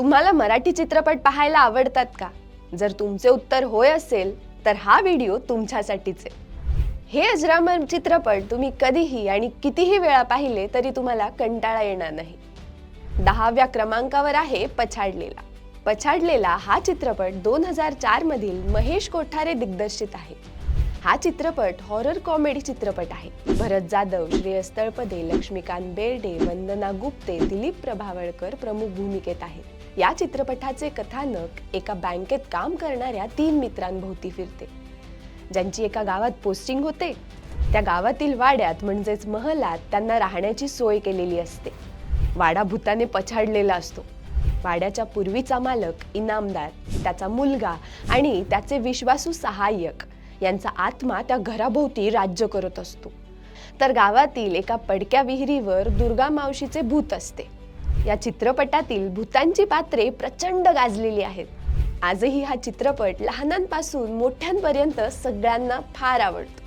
तुम्हाला मराठी चित्रपट पाहायला आवडतात का? जर तुमचे उत्तर होय असेल तर हा व्हिडिओ तुमच्यासाठीच. आहे हे अजरामर चित्रपट तुम्ही कधीही आणि कितीही वेळा पाहिले तरी तुम्हाला कंटाळा येणार नाही. दहाव्या क्रमांकावर आहे पछाडलेला. पछाडलेला हा चित्रपट दोन हजार चार मधील महेश कोठारे दिग्दर्शित आहे. हा चित्रपट हॉरर कॉमेडी चित्रपट आहे. भरत जाधव श्रेयस तळपदे लक्ष्मीकांत बेर्डे वंदना गुप्ते दिलीप प्रभावळकर प्रमुख भूमिकेत आहेत. या चित्रपटाचे कथानक एका बँकेत काम करणाऱ्या तीन मित्रांभोवती फिरते. ज्यांची एका गावात पोस्टिंग होते त्या गावातील वाड्यात म्हणजेच महलात त्यांना राहण्याची सोय केलेली असते. वाडा भूताने पछाडलेला असतो. वाड्याच्या पूर्वीचा मालक इनामदार त्याचा मुलगा आणि त्याचे विश्वासू सहाय्यक यांचा आत्मा त्या घराभोवती राज्य करत असतो. तर गावातील एका पडक्या विहिरीवर दुर्गा मावशीचे भूत असते. या चित्रपटातील भूतांची पात्रे प्रचंड गाजलेली आहेत. आजही हा चित्रपट लहानांपासून मोठ्यांपर्यंत सगळ्यांना फार आवडतो.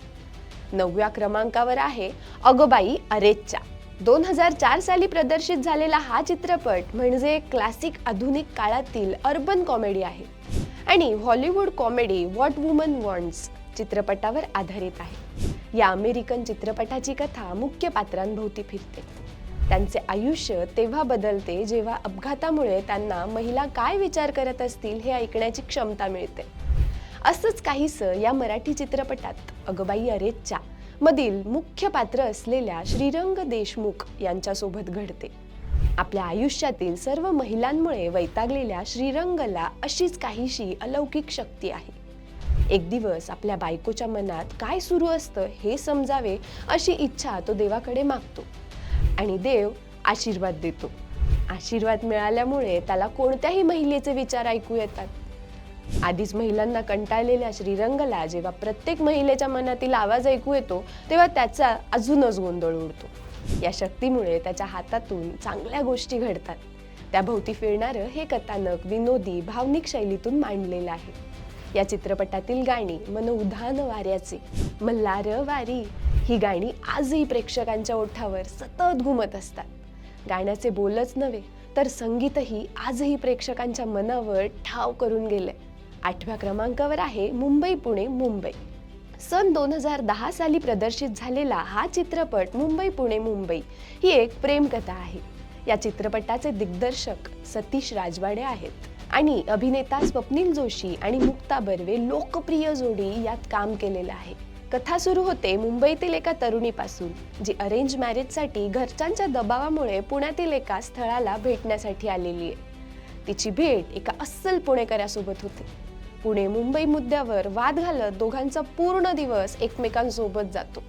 नवव्या क्रमांकावर आहे अगोबाई अरेच्चा. दोन हजार चार साली प्रदर्शित झालेला हा चित्रपट म्हणजे क्लासिक आधुनिक काळातील अर्बन कॉमेडी आहे. आणि Hollywood comedy what woman wants चित्रपटावर आधारित आहे. या अमेरिकन चित्रपटाची कथा मुख्य पात्रांभोवती फिरते. त्यांचे आयुष्य तेव्हा बदलते जेव्हा अपघातामुळे त्यांना महिला काय विचार करत असतील हे ऐकण्याची क्षमता मिळते. असंच काहीसं या मराठी चित्रपटात अगबाई अरेच्या मधील मुख्य पात्र असलेल्या श्रीरंग देशमुख यांच्यासोबत घडते. आपल्या आयुष्यातील सर्व महिलांमुळे वैतागलेल्या श्रीरंगला अशीच काहीशी अलौकिक शक्ती आहे. एक दिवस आपल्या बायकोच्या मनात काय सुरू असतं हे समजावे अशी इच्छा तो देवाकडे मागतो. आणि देव आशीर्वाद देतो. आशीर्वाद मिळाल्यामुळे त्याला कोणत्याही महिलेचे विचार ऐकू येतात. आधीच महिलांना कंटाळलेल्या श्रीरंगला जेव्हा प्रत्येक महिलेच्या मनातील आवाज ऐकू येतो तेव्हा त्याचा अजूनच गोंधळ उडतो. या शक्तीमुळे त्याच्या हातातून चांगल्या गोष्टी घडतात. त्याभोवती फिरणारं हे कथानक विनोदी भावनिक शैलीतून मांडलेलं आहे. या चित्रपटातील गाणी मन उधान वाऱ्याचे. मल्हार वारी ही गाणी आजही प्रेक्षकांच्या ओठावर सतत घुमत असतात. गाण्याचे बोलच नव्हे तर संगीतही आजही प्रेक्षकांच्या मनावर ठाव करून गेले आठव्या क्रमांकावर आहे मुंबई पुणे मुंबई. सन दोन हजार दहा साली प्रदर्शित झालेला हा चित्रपट मुंबई पुणे मुंबई ही एक प्रेमकथा आहे. या चित्रपटाचे दिग्दर्शक सतीश राजवाडे आहेत आणि अभिनेता स्वप्नील जोशी आणि मुक्ता बर्वे लोकप्रिय जोडी यात काम केलेलं आहे. कथा सुरू होते मुंबईतील एका तरुणीपासून जी अरेंज मॅरेजसाठी घरच्यांच्या दबावामुळे पुण्यातील एका स्थळाला भेटण्यासाठी आलेली आहे. तिची भेट एका अस्सल पुणेकऱ्यासोबत होते. पुणे मुंबई मुद्द्यावर वाद घालत दोघांचा पूर्ण दिवस एकमेकांसोबत जातो.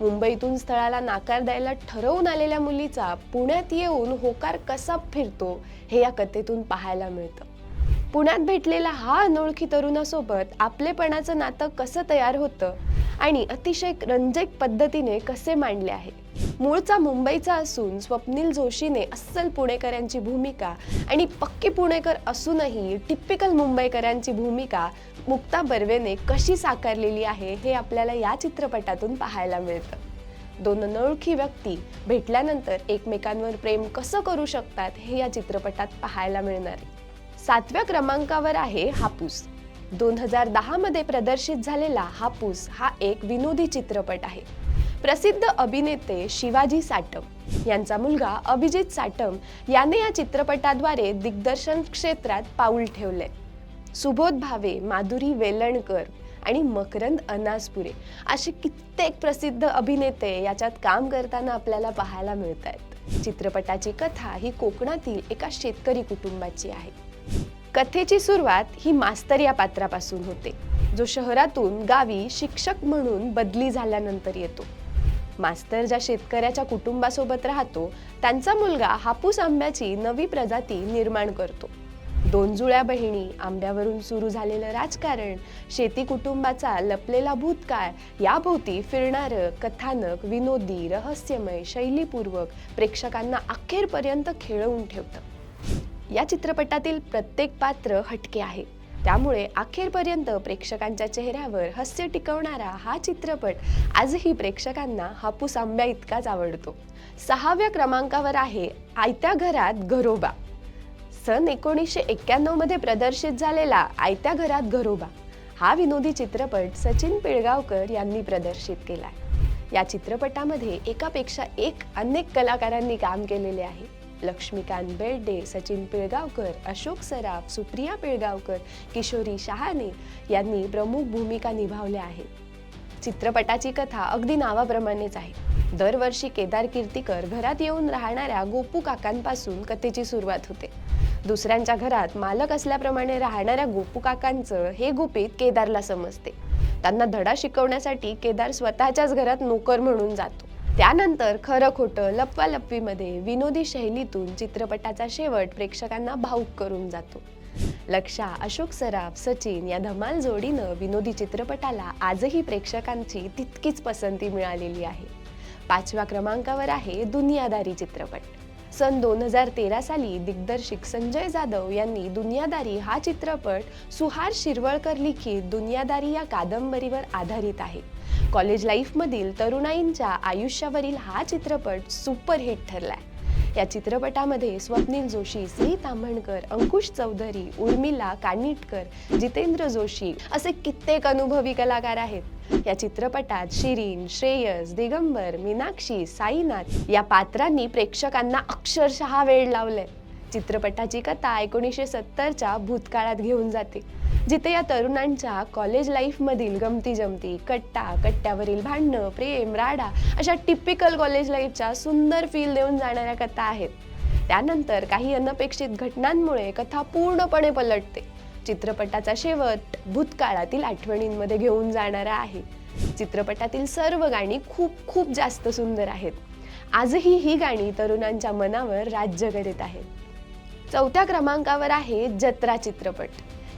मुंबईतून स्थळाला नाकार द्यायला ठरवून आलेल्या मुलीचा पुण्यात येऊन होकार कसा फिरतो हे या कथेतून पाहायला मिळतं. पुण्यात भेटलेला हा अनोळखी तरुणासोबत आपलेपणाचं नातं कसं तयार होतं आणि अतिशय रंजक पद्धतीने कसे मांडले आहे. मूळचा मुंबईचा असून स्वप्नील जोशीने अस्सल पुणेकरांची भूमिका आणि पक्की पुणेकर असूनही टिपिकल मुंबईकरांची भूमिका मुक्ता बर्वेने कशी साकारलेली आहे हे आपल्याला या चित्रपटातून पाहायला मिळतं. दोन अनोळखी व्यक्ती भेटल्यानंतर एकमेकांवर प्रेम कसं करू शकतात हे या चित्रपटात पाहायला मिळणार आहे. सातव्या क्रमांकावर आहे हापूस. दोन हजार दहामध्ये प्रदर्शित झालेला हापूस हा एक विनोदी चित्रपट आहे. प्रसिद्ध अभिनेते शिवाजी साटम यांचा मुलगा अभिजित साटम याने या चित्रपटाद्वारे दिग्दर्शन क्षेत्रात पाऊल ठेवले. सुबोध भावे माधुरी वेलणकर आणि मकरंद अनासपुरे असे कित्येक प्रसिद्ध अभिनेते याच्यात काम करताना आपल्याला पाहायला मिळत आहेत चित्रपटाची कथा ही कोकणातील एका शेतकरी कुटुंबाची आहे. कथेची सुरुवात ही मास्तर या पात्रापासून होते. जो शहरातून गावी शिक्षक म्हणून बदली झाल्यानंतर येतो. मास्तर ज्या शेतकऱ्याच्या कुटुंबासोबत राहतो त्यांचा मुलगा हापूस आंब्याची नवी प्रजाती निर्माण करतो. दोन जुळ्या बहिणी आंब्यावरून सुरू झालेलं राजकारण शेती कुटुंबाचा लपलेला भूतकाळ याभोवती फिरणारं कथानक विनोदी रहस्यमय शैलीपूर्वक प्रेक्षकांना अखेरपर्यंत खेळवून ठेवतं. या चित्रपटातील प्रत्येक पात्र हटके आहे. त्यामुळे अखेरपर्यंत प्रेक्षकांच्या चेहऱ्यावर हास्य टिकवणारा हा चित्रपट आजही प्रेक्षकांना हापूस आंब्या इतकाच आवडतो. सहाव्या क्रमांकावर आहे आयत्या घरात घरोबा. सन एकोणीसशे एक्क्याण्णवमध्ये प्रदर्शित झालेला आयत्या घरात घरोबा हा विनोदी चित्रपट सचिन पिळगावकर यांनी प्रदर्शित केला या चित्रपटामध्ये एकापेक्षा एक अनेक कलाकारांनी काम केलेले आहे. लक्ष्मीकांत बेर्डे सचिन पिळगावकर अशोक सराफ सुप्रिया पिळगावकर किशोरी शहाणे यांनी प्रमुख भूमिका निभावल्या आहेत. चित्रपटाची कथा अगदी नावाप्रमाणेच आहे. दरवर्षी केदार कीर्तीकर घरात येऊन राहणाऱ्या गोपू काकांपासून कथेची सुरुवात होते. दुसऱ्यांच्या घरात मालक असल्याप्रमाणे राहणाऱ्या गोपू काकांचं हे गुपित केदारला समजते. त्यांना धडा शिकवण्यासाठी केदार स्वतःच्याच घरात नोकर म्हणून जातो. त्यानंतर खरं खोटं लपवालपवीमध्ये विनोदी शैलीतून चित्रपटाचा शेवट प्रेक्षकांना भाऊक करून जातो. लक्षा अशोक सराफ सचिन या धमाल जोडीनं विनोदी चित्रपटाला आजही प्रेक्षकांची तितकीच पसंती मिळालेली आहे. पाचव्या क्रमांकावर आहे दुनियादारी चित्रपट. सन दोन हजार तेरा साली दिग्दर्शक संजय जाधव यांनी दुनियादारी हा चित्रपट सुहार शिरवळकर लिखित दुनियादारी या कादंबरीवर आधारित आहे. कॉलेज लाईफमधील तरुणाईंच्या आयुष्यावरील हा चित्रपट सुपरहिट ठरलाय. या चित्रपटामध्ये स्वप्नील जोशी सी ताम्हणकर अंकुश चौधरी उर्मिला कानिटकर जितेंद्र जोशी असे कित्येक अनुभवी कलाकार आहेत. या चित्रपटात शिरीन श्रेयस दिगंबर मीनाक्षी साईनाथ या पात्रांनी प्रेक्षकांना अक्षरशः वेळ लावलाय. चित्रपटाची कथा एकोणीसशे सत्तरच्या भूतकाळात घेऊन जाते. जिथे या तरुणांच्या कॉलेज लाईफमधील गमती जमती कट्टा कट्ट्यावरील भांडणं प्रेम राडा अशा टिपिकल कॉलेज लाईफच्या सुंदर फील देऊन जाणाऱ्या कथा आहेत. त्यानंतर काही अनपेक्षित घटनांमुळे कथा पूर्णपणे पलटते. चित्रपटाचा शेवट भूतकाळातील आठवणींमध्ये घेऊन जाणारा आहे. चित्रपटातील सर्व गाणी खूप खूप जास्त सुंदर आहेत. आजही ही गाणी तरुणांच्या मनावर राज्य करीत आहेत. चौथ्या क्रमांकावर आहे जत्रा चित्रपट.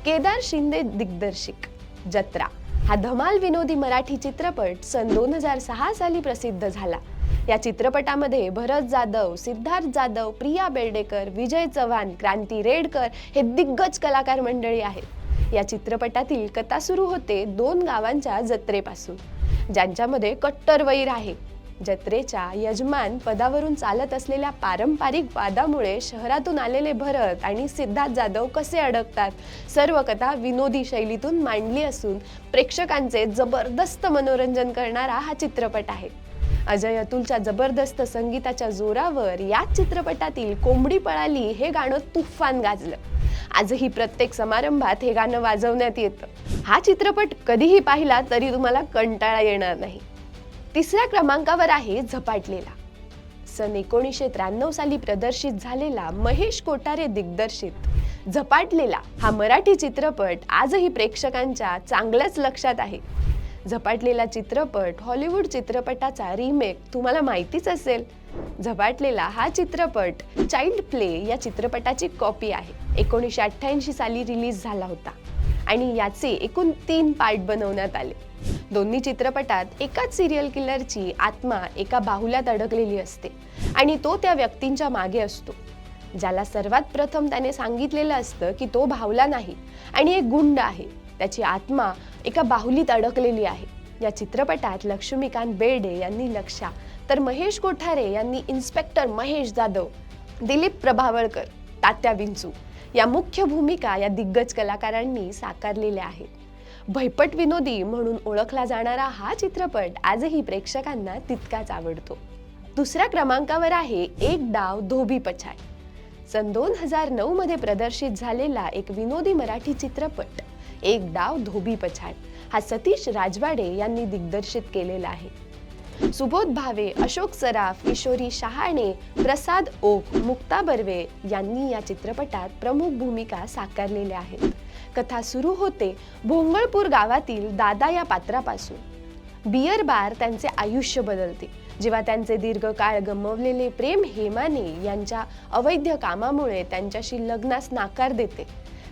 केदार शिंदे दिग्दर्शिक. जत्रा. हा धमाल विनोदी मराठी चित्रपट सन दोन हजार सहा साली प्रसिद्ध झाला. या चित्रपटामध्ये भरत जाधव सिद्धार्थ जाधव प्रिया बेर्डेकर विजय चव्हाण क्रांती रेडकर हे दिग्गज कलाकार मंडळी आहेत. या चित्रपटातील कथा सुरू होते दोन गावांच्या जत्रेपासून ज्यांच्यामध्ये कट्टर वैर आहे. जत्रेच्या यजमान पदावरून चालत असलेल्या पारंपरिक वादामुळे शहरातून आलेले भरत आणि सिद्धार्थ जाधव कसे अडकतात? सर्व कथा विनोदी शैलीतून मांडली असून प्रेक्षकांचे जबरदस्त मनोरंजन करणारा हा चित्रपट आहे. अजय अतुलच्या जबरदस्त संगीताच्या जोरावर याच चित्रपटातील कोंबडी पळाली हे गाणं तुफान गाजलं. आजही प्रत्येक समारंभात हे गाणं वाजवण्यात येतं. हा चित्रपट कधीही पाहिला तरी तुम्हाला कंटाळा येणार नाही. तिसऱ्या क्रमांकावर आहे झपाटलेला. सन एकोणीसशे त्र्याण्णव साली प्रदर्शित झालेला महेश कोठारे दिग्दर्शित. झपाटलेला हा मराठी चित्रपट आजही प्रेक्षकांच्या चांगल्याच लक्षात आहे. झपाटलेला चित्रपट हॉलिवूड चित्रपटाचा रिमेक तुम्हाला माहितीच असेल. झपाटलेला हा चित्रपट चाइल्ड प्ले या चित्रपटाची कॉपी आहे. एकोणीसशे अठ्ठ्याऐंशी साली रिलीज झाला होता आणि याचे एकूण तीन पार्ट बनवण्यात आले. दोन्ही चित्रपटात एकाच सिरियल किलरची आत्मा एका बाहुल्यात अडकलेली असते आणि तो त्या व्यक्तींच्या मागे असतो. ज्याला सर्वात प्रथम त्याने सांगितलेलं असतं की तो भावला नाही आणि एक गुंड आहे. त्याची आत्मा एका बाहुलीत अडकलेली आहे. या चित्रपटात लक्ष्मीकांत बेर्डे यांनी लक्षा तर महेश कोठारे यांनी इन्स्पेक्टर महेश जाधव दिलीप प्रभावळकर तात्या विंचू या मुख्य भूमिका या दिग्गज कलाकारांनी साकारलेल्या आहेत. भयपट विनोदी म्हणून ओळखला जाणारा हा चित्रपट आजही प्रेक्षकांना तितकाच आवडतो. दुसऱ्या क्रमांकावर आहे एक डाव धोबी पछाड सन दोन हजार नऊ मध्ये प्रदर्शित झालेला एक विनोदी मराठी चित्रपट एक डाव धोबी पछाड हा सतीश राजवाडे यांनी दिग्दर्शित केलेला आहे. सुबोध भावे अशोक सराफ किशोरी शहाणे प्रसाद ओक मुक्ता बर्वे यांनी या चित्रपटात प्रमुख भूमिका साकारलेल्या आहेत. कथा सुरू होते भोंगळपूर गावातील दादा या पात्रापासून. बियर बार त्यांचे आयुष्य बदलते. जेव्हा त्यांचे दीर्घकाळ गमवलेले प्रेम हेमाने यांच्या अवैध कामामुळे त्यांच्याशी लग्नास नाकार देते.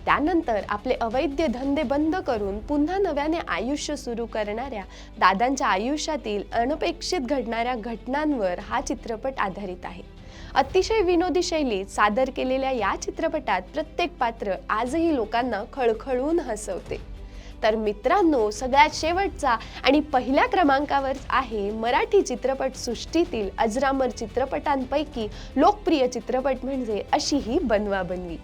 त्यानंतर आपले अवैध धंदे बंद करून पुन्हा नव्याने आयुष्य सुरू करणाऱ्या दादांच्या आयुष्यातील अनपेक्षित घडणाऱ्या घटनांवर हा चित्रपट आधारित आहे. अतिशय विनोदी शैलीत सादर केलेल्या या चित्रपटात प्रत्येक पात्र आजही लोकांना खळखळून हसवते. तर मित्रांनो सगळ्यात शेवटचा आणि पहिल्या क्रमांकावर आहे मराठी चित्रपट सृष्टीतील अजरामर चित्रपटांपैकी लोकप्रिय चित्रपट म्हणजे अशी ही बनवा बनवी.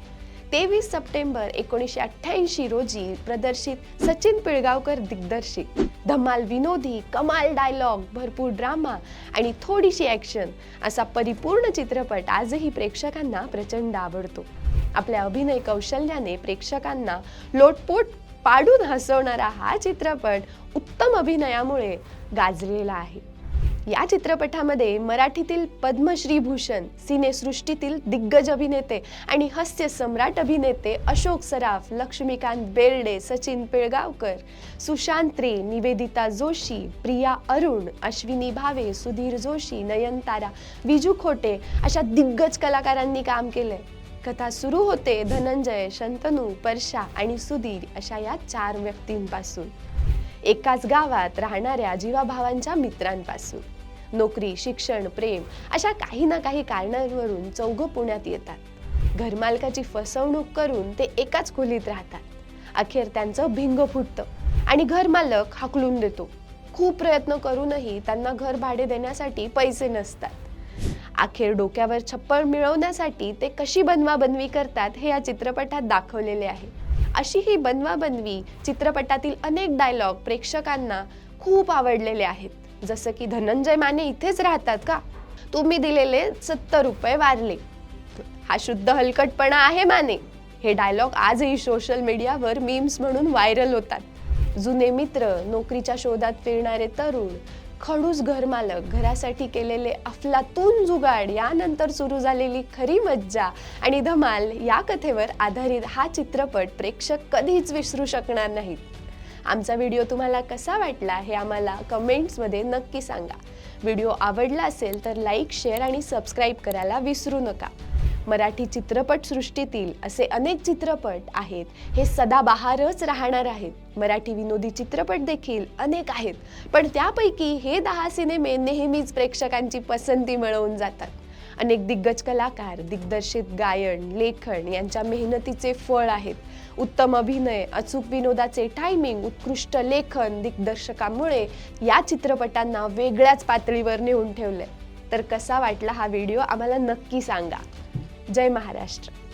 तेवीस सप्टेंबर एकोणीसशे अठ्ठ्याऐंशी रोजी प्रदर्शित सचिन पिळगावकर दिग्दर्शित. धमाल विनोदी कमाल डायलॉग भरपूर ड्रामा आणि थोडीशी ॲक्शन असा परिपूर्ण चित्रपट आजही प्रेक्षकांना प्रचंड आवडतो. आपल्या अभिनय कौशल्याने प्रेक्षकांना लोटपोट पाडून हसवणारा हा चित्रपट उत्तम अभिनयामुळे गाजलेला आहे. या चित्रपटामध्ये मराठीतील पद्मश्री भूषण सिनेसृष्टीतील दिग्गज अभिनेते आणि हास्य सम्राट अभिनेते अशोक सराफ लक्ष्मीकांत बेर्डे सचिन पिळगावकर सुशांत रे निवेदिता जोशी प्रिया अरुण अश्विनी भावे सुधीर जोशी नयनतारा विजू खोटे अशा दिग्गज कलाकारांनी काम केलंय. कथा सुरू होते धनंजय शंतनू परशा आणि सुधीर अशा या चार व्यक्तींपासून. एकाच गावात राहणाऱ्या जीवाभावांच्या मित्रांपासून. नोकरी शिक्षण प्रेम अशा काही ना काही कारणांवरून चौघं पुण्यात येतात. घरमालकाची फसवणूक करून ते एकाच खोलीत राहतात. अखेर त्यांचं भिंग फुटतं आणि घरमालक हाकलून देतो. खूप प्रयत्न करूनही त्यांना घर भाडे देण्यासाठी पैसे नसतात. अखेर डोक्यावर छप्पळ मिळवण्यासाठी ते कशी बनवाबनवी करतात हे या चित्रपटात दाखवलेले आहे. अशी ही बनवाबनवी चित्रपटातील अनेक डायलॉग प्रेक्षकांना खूप आवडलेले आहेत. जसं की धनंजय माने इथेच राहतात का? तुम्ही दिलेले सत्तर रुपये वारले. हा शुद्ध हलकटपणा आहे माने. हे डायलॉग आजही सोशल मीडियावर मीम्स म्हणून व्हायरल होतात. जुने मित्र नोकरीच्या शोधात फिरणारे तरुण खडूस घरमालक घरासाठी केलेले अफलातून जुगाड यानंतर सुरू झालेली खरी मज्जा आणि धमाल या कथेवर आधारित हा चित्रपट प्रेक्षक कधीच विसरू शकणार नाहीत. आमचा व्हिडिओ तुम्हाला कसा वाटला हे आम्हाला कमेंट्समध्ये नक्की सांगा. व्हिडिओ आवडला असेल तर लाईक शेअर आणि सबस्क्राईब करायला विसरू नका. मराठी चित्रपटसृष्टीतील असे अनेक चित्रपट आहेत. हे सदाबहारच राहणार आहेत. मराठी विनोदी चित्रपट देखील अनेक आहेत. पण त्यापैकी हे दहा सिनेमे नेहमीच प्रेक्षकांची पसंती मिळवून जातात. अनेक दिग्गज कलाकार दिग्दर्शित गायन लेखन यांच्या मेहनतीचे फळ आहेत. उत्तम अभिनय अचूक विनोदाचे टायमिंग उत्कृष्ट लेखन दिग्दर्शकामुळे या चित्रपटांना वेगळ्याच पातळीवर नेऊन ठेवलंय. तर कसा वाटला हा व्हिडिओ आम्हाला नक्की सांगा. जय महाराष्ट्र.